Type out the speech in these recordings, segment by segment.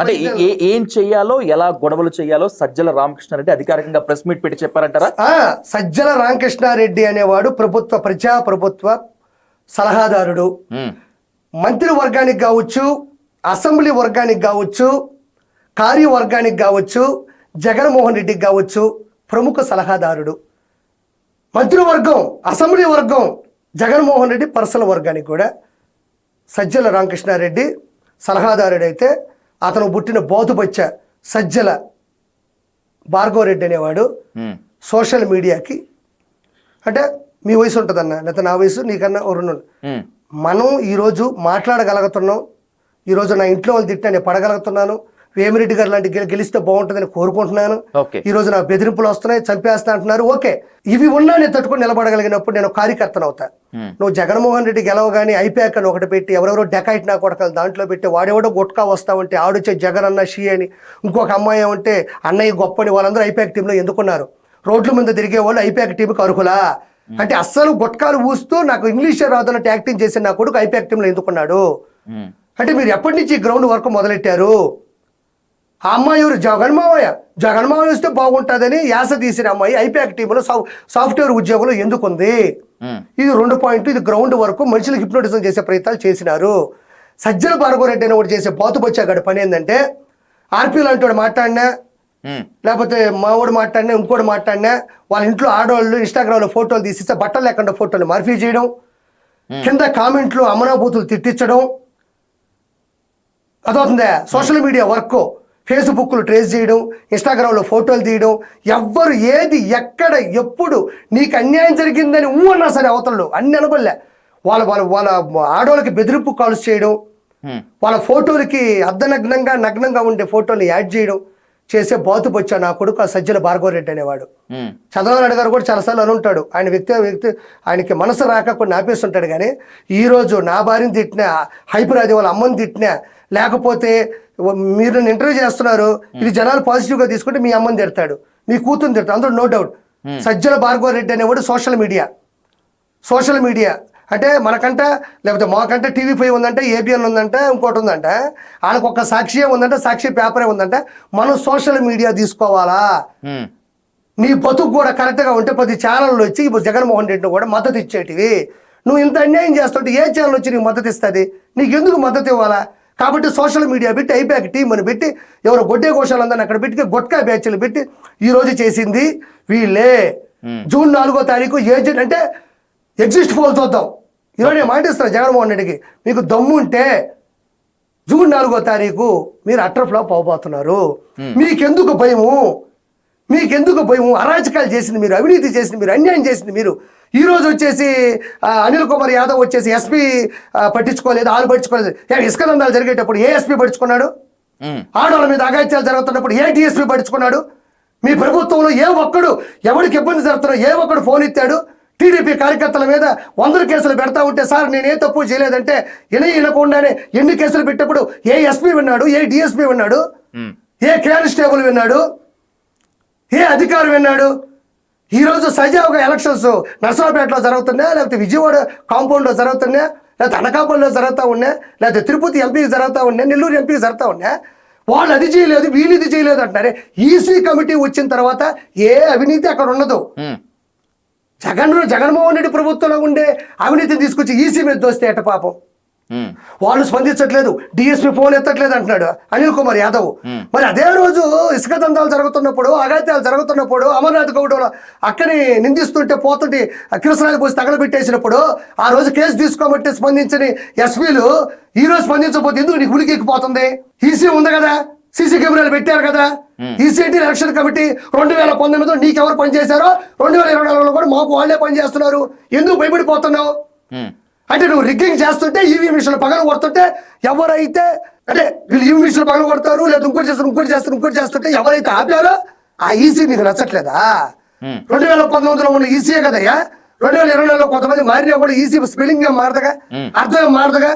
అంటే ఏ- చెయ్యాలో ఎలా గొడవలు చెయ్యాలో సజ్జల రామకృష్ణారెడ్డి అధికారికంగా ప్రెస్ మీట్ పెట్టి చెప్పారంటారా? సజ్జల రామకృష్ణారెడ్డి అనేవాడు ప్రభుత్వ ప్రజా ప్రభుత్వ సలహాదారుడు. మంత్రి వర్గానికి కావచ్చు అసెంబ్లీ వర్గానికి కావచ్చు కార్యవర్గానికి కావచ్చు జగన్మోహన్ రెడ్డికి కావచ్చు ప్రముఖ సలహాదారుడు. మంత్రివర్గం అసెంబ్లీ వర్గం జగన్మోహన్ రెడ్డి పర్సనల్ వర్గానికి కూడా సజ్జల రామకృష్ణారెడ్డి సలహాదారుడైతే అతను పుట్టిన బోధుబచ్చ సజ్జల భార్గవరెడ్డి అనేవాడు సోషల్ మీడియాకి. అంటే మీ వయసు ఉంటుందన్న లేకపోతే నా వయసు నీకన్నా రెండు. మనం ఈరోజు మాట్లాడగలుగుతున్నాం ఈరోజు నా ఇంట్లో వాళ్ళు తిట్టా నేను పడగలుగుతున్నాను వేమిరెడ్డి గారు లాంటి గెలిస్తే బాగుంటుందని కోరుకుంటున్నాను. ఈ రోజు నాకు బెదిరింపులు వస్తున్నాయి చంపేస్తా అంటున్నారు. ఓకే ఇవి ఉన్నా నేను తట్టుకొని నిలబడగలిగినప్పుడు నేను కార్యకర్తను అవుతా. ఉమ్, నువ్వు జగన్మోహన్ రెడ్డి గెలవగానే ఐపాక్ అని ఒకటి పెట్టి ఎవరెవరో డెకాయిట్ నా కొడకలు దాంట్లో పెట్టి వాడెవడో గుట్కా వస్తావంటే ఆడొచ్చే జగన్ అన్న షీ అని ఇంకొక అమ్మాయి ఉంటే అన్నయ్య గొప్పని వాళ్ళందరూ ఐపాక్ టీంలో ఎందుకున్నారు? రోడ్ల మీద తిరిగే వాళ్ళు ఐపాక్ టీంకి అర్హులా? అంటే అస్సలు గుట్కాలు ఊస్తూ నాకు ఇంగ్లీష్ రాదన్నట్టు యాక్టింగ్ చేసి నా కొడుకు ఐపాక్ టీంలో ఎందుకున్నాడు? అంటే మీరు ఎప్పటి నుంచి గ్రౌండ్ వర్క్ మొదలెట్టారు? ఆ అమ్మాయి ఎవరు జగన్మావయ్య జగన్మావయ్య వస్తే బాగుంటుందని యాస తీసిన అమ్మాయి ఐపాక్ టీంలో సాఫ్ సాఫ్ట్వేర్ ఉద్యోగంలో ఎందుకుంది? ఇది రెండు పాయింట్ ఇది గ్రౌండ్ వరకు మనుషులు హిప్నోటిజం చేసే ప్రయత్నాలు చేసినారు. సజ్జల భార్గవరెడ్డి అని ఒకటి చేసే బాతుబచ్చాగడ పని ఏంటంటే ఆర్పీ లాంటి వాడు మాట్లాడినా లేకపోతే మావాడు మాట్లాడినా ఇంకోటి మాట్లాడినా వాళ్ళ ఇంట్లో ఆడవాళ్ళు ఇన్స్టాగ్రామ్లో ఫోటోలు తీసిస్తే బట్టలు లేకుండా ఫోటోలు మార్ఫీ చేయడం కింద కామెంట్లు అమనాభూతులు తిట్టించడం అదవుతుందా సోషల్ మీడియా వర్క్. ఫేస్బుక్లు ట్రేస్ చేయడం ఇన్స్టాగ్రామ్లో ఫోటోలు తీయడం ఎవ్వరు ఏది ఎక్కడ ఎప్పుడు నీకు అన్యాయం జరిగిందని ఊ అన్నా సరే అవతలలో అన్ని అనుకోలే వాళ్ళ వాళ్ళ వాళ్ళ ఆడవాళ్ళకి బెదిరింపు కాల్స్ చేయడం వాళ్ళ ఫోటోలకి అర్ధనగ్నంగా నగ్నంగా ఉండే ఫోటోలు యాడ్ చేయడం చేసే బాతుపొచ్చా నా కొడుకు ఆ సజ్జల భార్గవరెడ్డి అనేవాడు. చంద్రబాబు నాయుడు గారు కూడా చాలాసార్లు అని ఉంటాడు ఆయన వ్యక్తి వ్యక్తి ఆయనకి మనసు రాక కొన్ని ఆపేస్తుంటాడు కానీ ఈరోజు నా భార్యని తిట్టినా హైపరాది వాళ్ళ అమ్మని తిట్టినా లేకపోతే మీరు నన్ను ఇంటర్వ్యూ చేస్తున్నారు ఇది జనాలు పాజిటివ్గా తీసుకుంటే మీ అమ్మని తిడతాడు. మీ కూతురు తిడతాడు. అందులో నో డౌట్. సజ్జల భార్గవ రెడ్డి అనేవాడు సోషల్ మీడియా. Social media. అంటే మనకంట లేకపోతే మాకంటే టీవీ ఫైవ్ ఉందంటే ఏబిఎన్ ఉందంటే ఇంకోటి ఉందంటే వాళ్ళకి ఒక సాక్షి ఉందంటే సాక్షి పేపరే ఉందంటే మనం సోషల్ మీడియా తీసుకోవాలా? నీ బతుకు కూడా కరెక్ట్గా ఉంటే ప్రతి ఛానల్లో వచ్చి ఇప్పుడు జగన్మోహన్ రెడ్డిని కూడా మద్దతు ఇచ్చేటివి. నువ్వు ఇంత అన్యాయం చేస్తుంటే ఏ ఛానల్ వచ్చి నీకు మద్దతు ఇస్తుంది? నీకు ఎందుకు మద్దతు ఇవ్వాలా? కాబట్టి సోషల్ మీడియా పెట్టి ఐపాక్ అని పెట్టి ఎవరు గొడ్డే ఘోషాలందరినీ అక్కడ పెట్టి గొట్కా బ్యాచ్లు పెట్టి ఈ రోజు చేసింది వీళ్ళే. జూన్ నాలుగో తారీఖు ఏజెంట్ అంటే ఎగ్జిస్ట్ పోల్ చూద్దాం. ఈరోజు నేను మాటిస్తాను జగన్మోహన్ రెడ్డికి. మీకు దమ్ము ఉంటే జూన్ నాలుగో తారీఖు మీరు అట్టర్ ఫ్లాప్ అవబోతున్నారు. మీకెందుకు భయము? మీకెందుకు భయము? అరాచకాలు చేసింది మీరు అవినీతి చేసింది మీరు అన్యాయం చేసింది మీరు. ఈ రోజు వచ్చేసి అనిల్ కుమార్ యాదవ్ వచ్చేసి ఎస్పీ పట్టించుకోలేదు ఆలు పట్టించుకోలేదు. ఏ, ఇసుక దందాలు జరిగేటప్పుడు ఏ ఎస్పీ పట్టించుకున్నాడు? ఆడవాళ్ళ మీద అగాత్యాలు జరుగుతున్నప్పుడు ఏ డిఎస్పీ పట్టించుకున్నాడు? మీ ప్రభుత్వంలో ఏ ఒక్కడు ఎవరికి ఇబ్బంది జరుగుతున్నా ఏ ఒక్కడు ఫోన్ ఇచ్చాడు టీడీపీ కార్యకర్తల మీద వందల కేసులు పెడతా ఉంటే సార్ నేను ఏ తప్పు చేయలేదంటే విన వినకుండానే ఎన్ని కేసులు పెట్టినప్పుడు ఏ ఎస్పీ విన్నాడు ఏ డిఎస్పీ విన్నాడు ఏ కానిస్టేబుల్ విన్నాడు ఏ అధికారి విన్నాడు? ఈరోజు సజావుగా ఎలక్షన్స్ నర్సరావుపేటలో జరుగుతున్నాయా లేకపోతే విజయవాడ కాంపౌండ్లో జరుగుతున్నాయా లేకపోతే అనకాపల్లిలో జరుగుతూ ఉన్నాయా లేకపోతే తిరుపతి ఎంపీకి జరుగుతూ ఉన్నాయా నెల్లూరు ఎంపీకి జరుగుతూ ఉన్నాయా? వాళ్ళు అది చేయలేదు వీళ్ళు ఇది చేయలేదు అంటారే ఈసీ కమిటీ వచ్చిన తర్వాత ఏ అవినీతి అక్కడ ఉండదు. జగన్ జగన్మోహన్ రెడ్డి ప్రభుత్వంలో ఉండే అవినీతిని తీసుకొచ్చి ఈసీ మీద దోస్తే ఎట పాపం? వాళ్ళు స్పందించట్లేదు. డిఎస్పీ ఫోన్ ఎత్తట్లేదు అంటున్నాడు అనిల్ కుమార్ యాదవ్. మరి అదే రోజు ఇసుక దందాలు జరుగుతున్నప్పుడు అగాత్యాలు జరుగుతున్నప్పుడు అమర్నాథ్ గౌడ్ అక్కని నిందిస్తుంటే పోతుంటే కిరసనాలు పోసి తగలబెట్టేసినప్పుడు ఆ రోజు కేసు తీసుకోబట్టి స్పందించని ఎస్పీలు ఈ రోజు స్పందించకపోతే ఎందుకు నీకు ఉనికి ఎక్కిపోతుంది? ఈసీ ఉంది కదా. సీసీ కెమెరాలు పెట్టారు కదా. ఈసీఐటీ ఎలక్షన్ కమిటీ రెండు వేల పంతొమ్మిదిలో నీకెవరు పనిచేశారో రెండు వేల ఇరవై నాలుగులో కూడా మాకు వాళ్ళే పనిచేస్తున్నారు. ఎందుకు భయపడిపోతున్నావు? అంటే నువ్వు రిగ్గింగ్ చేస్తుంటే ఈవీ మిషన్లు పగల కొడుతుంటే ఎవరైతే అంటే వీళ్ళు ఈవీ మిషన్లు పగల కొడతారు లేదా ఇంకోటి చేస్తారు ఇంకోటి చేస్తారు ఇంకోటి చేస్తుంటే ఎవరైతే ఆపారో ఆ ఈసీ నీకు నచ్చట్లేదా. రెండు వేల పంతొమ్మిదిలో ఉన్న ఈసీయే కదయ్యా? రెండు వేల ఇరవై నాలుగులో కొంతమంది మారినా కూడా ఈసీ స్పెల్లింగ్ మారదుగా? అర్థం మారదుగా?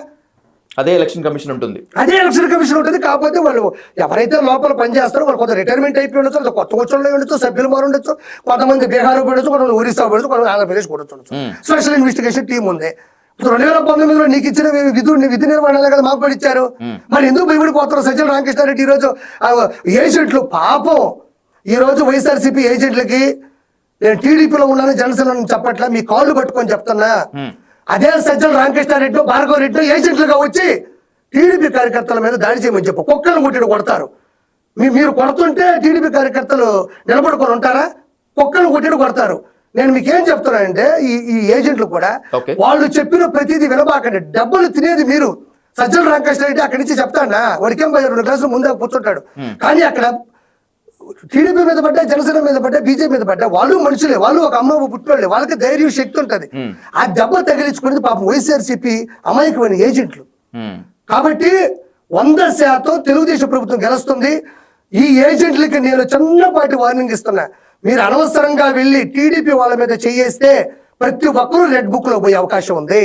అదే ఎలక్షన్ కమిషన్ ఉంటుంది. అదే ఎలక్షన్ కమిషన్ ఉంటుంది. కాకపోతే వాళ్ళు ఎవరైతే లోపల పనిచేస్తారో వాళ్ళు కొంత రిటైర్మెంట్ అయిపోయి ఉండొచ్చు కొత్త వచ్చి ఉండొచ్చు సభ్యులు మారి ఉండొచ్చు కొంతమంది బీహార్ ఉండొచ్చు కొంతమంది ఒరిస్సా ఉండొచ్చు కొంతమంది ఆంధ్రప్రదేశ్ ఉండొచ్చు. స్పెషల్ ఇన్వెస్టిగేషన్ టీం ఉంది. రెండు వేల పంతొమ్మిదిలో నీకు ఇచ్చిన విధు విధి నిర్వహణ కదా మాకు కూడా ఇచ్చారు. మరి ఎందుకు భయపడిపోతారు? సజ్జల రామకృష్ణారెడ్డి ఈ రోజు ఆ ఏజెంట్లు పాపం. ఈ రోజు వైఎస్ఆర్సీపీ ఏజెంట్లకి నేను టీడీపీలో ఉన్నాను జనసేన చెప్పట్లా మీ కాళ్ళు పట్టుకొని చెప్తున్నా. అదే సజ్జల రామకృష్ణారెడ్డి భార్గవ రెడ్డి ఏజెంట్లుగా వచ్చి టీడీపీ కార్యకర్తల మీద దాడి చేయమని చెప్పు కుక్కలు కొట్టిడు కొడతారు. మీరు కొడుతుంటే టీడీపీ కార్యకర్తలు నిలబడుకొని ఉంటారా? కుక్కలు కొట్టిడు కొడతారు. నేను మీకు ఏం చెప్తున్నానంటే ఈ ఈ ఏజెంట్లు కూడా. వాళ్ళు చెప్పిన ప్రతిదీ వినబాకండి. డబ్బులు తినేది మీరు. సజ్జల రామకృష్ణ రెడ్డి అక్కడి నుంచి చెప్తానా? వాడికేం పోయి రెండు క్లాసులు ముందే కూర్చుంటాడు. కానీ అక్కడ టీడీపీ మీద పడ్డా జనసేన మీద పడ్డా బీజేపీ మీద పడ్డా వాళ్ళు మనుషులే వాళ్ళు ఒక అమ్మ పుట్టినోళ్ళే వాళ్ళకి ధైర్యం శక్తి ఉంటది. ఆ దెబ్బ తగిలించుకునేది పాపం వైఎస్ఆర్సీపీ అమాయకమైన ఏజెంట్లు. కాబట్టి వంద శాతం తెలుగుదేశం ప్రభుత్వం గెలుస్తుంది. ఈ ఏజెంట్లకి నేను చిన్నపాటి వార్నింగ్ ఇస్తున్నా. మీరు అనవసరంగా వెళ్ళి టీడీపీ వాళ్ళ మీద చేయేస్తే ప్రతి ఒక్కరూ రెడ్ బుక్లో పోయే అవకాశం ఉంది.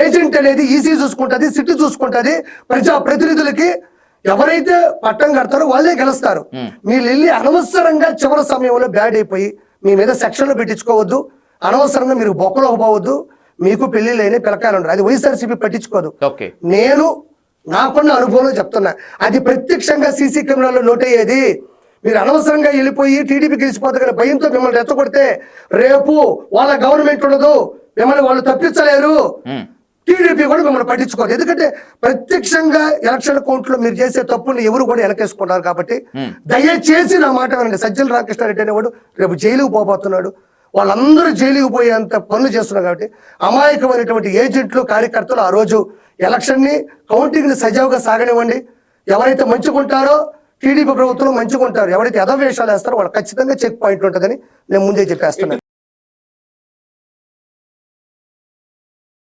ఏజెంట్ అనేది ఈసీ చూసుకుంటది సిటీ చూసుకుంటది ప్రజా ప్రతినిధులకి ఎవరైతే పట్టం కడతారో వాళ్ళే గెలుస్తారు. మీరు వెళ్ళి అనవసరంగా చివరి సమయంలో బ్యాడ్ అయిపోయి మీ మీద సెక్షన్లు పెట్టించుకోవద్దు. అనవసరంగా మీరు బొక్కలో పోవద్దు. మీకు పెళ్ళిళ్ళైన పిలకాయలు ఉండరు. అది వైఎస్ఆర్సీపీ పట్టించుకోదు. నేను నాకున్న అనుభవంలో చెప్తున్నా. అది ప్రత్యక్షంగా సీసీ కెమెరాలో నోట్ అయ్యేది మీరు అనవసరంగా వెళ్ళిపోయి టీడీపీ గెలిచిపోతారు భయంతో మిమ్మల్ని రెచ్చగొడితే రేపు వాళ్ళ గవర్నమెంట్ ఉండదు. మిమ్మల్ని వాళ్ళు తప్పించలేరు. టీడీపీ కూడా మిమ్మల్ని పట్టించుకోదు ఎందుకంటే ప్రత్యక్షంగా ఎలక్షన్ కౌంట్లో మీరు చేసే తప్పుని ఎవరు కూడా వెనకేసుకుంటారు కాబట్టి దయచేసి నా మాట వినండి. సజ్జల రామకృష్ణారెడ్డి అనేవాడు రేపు జైలుకు పోబోతున్నాడు. వాళ్ళందరూ జైలుకు పోయేంత పనులు చేస్తున్నారు కాబట్టి అమాయకమైనటువంటి ఏజెంట్లు కార్యకర్తలు ఆ రోజు ఎలక్షన్ని కౌంటింగ్ని సజావుగా సాగనివ్వండి. ఎవరైతే మంచుకుంటారో టీడీపీ ప్రభుత్వం మంచుకుంటారు. ఎవరైతే ఎదవేషాలు వేస్తారో వాళ్ళు ఖచ్చితంగా చెక్ పాయింట్ ఉంటుందని నేను ముందే చెప్పేస్తున్నాను.